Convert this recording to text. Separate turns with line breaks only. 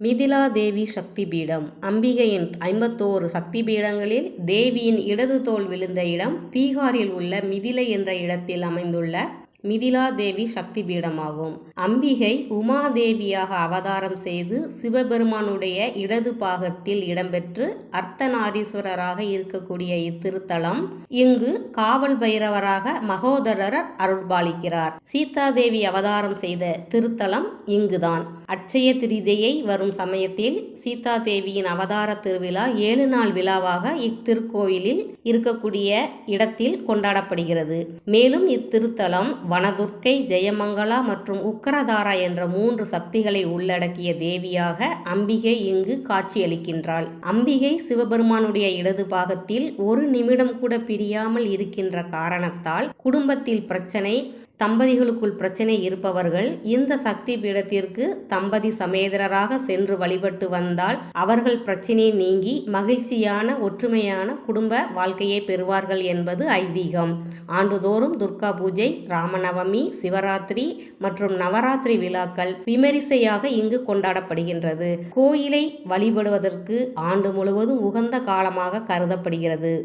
மிதிலா தேவி சக்தி பீடம் அம்பிகையின் ஐம்பத்தோரு சக்தி பீடங்களில் தேவியின் இடது தோல் விழுந்த இடம் பீகாரில் உள்ள மிதிலை என்ற இடத்தில் அமைந்துள்ள மிதிலா தேவி சக்தி பீடமாகும் அம்பிகை உமாதேவியாக அவதாரம் செய்து சிவபெருமானுடைய இடது பாகத்தில் இடம்பெற்று அர்த்தநாரீஸ்வரராக இருக்கக்கூடிய இத்திருத்தலம் இங்கு காவல் பைரவராக மகோதரர் அருள்பாலிக்கிறார். சீதாதேவி அவதாரம் செய்த திருத்தலம் இங்குதான். அட்சய திரிதையை வரும் சமயத்தில் சீதாதேவியின் அவதார திருவிழா ஏழு நாள் விழாவாக இத்திருக்கோயிலில் இருக்கக்கூடிய இடத்தில் கொண்டாடப்படுகிறது. மேலும் இத்திருத்தலம் வனதுர்க்கை ஜெயமங்களா மற்றும் உக்கரதாரா என்ற மூன்று சக்திகளை உள்ளடக்கிய தேவியாக அம்பிகை இங்கு காட்சியளிக்கின்றாள். அம்பிகை சிவபெருமானுடைய இடது பாகத்தில் ஒரு நிமிடம் கூட பிரியாமல் இருக்கின்ற காரணத்தால் குடும்பத்தில் பிரச்சனை தம்பதிகளுக்குள் பிரச்சனை இருப்பவர்கள் இந்த சக்தி பீடத்திற்கு தம்பதி சமேதரராக சென்று வழிபட்டு வந்தால் அவர்கள் பிரச்சனை நீங்கி மகிழ்ச்சியான ஒற்றுமையான குடும்ப வாழ்க்கையை பெறுவார்கள் என்பது ஐதீகம். ஆண்டுதோறும் துர்கா பூஜை ராமநவமி சிவராத்திரி மற்றும் நவராத்திரி விழாக்கள் விமரிசையாக இங்கு கொண்டாடப்படுகின்றது. கோயிலை வழிபடுவதற்கு ஆண்டு முழுவதும் உகந்த காலமாக கருதப்படுகிறது.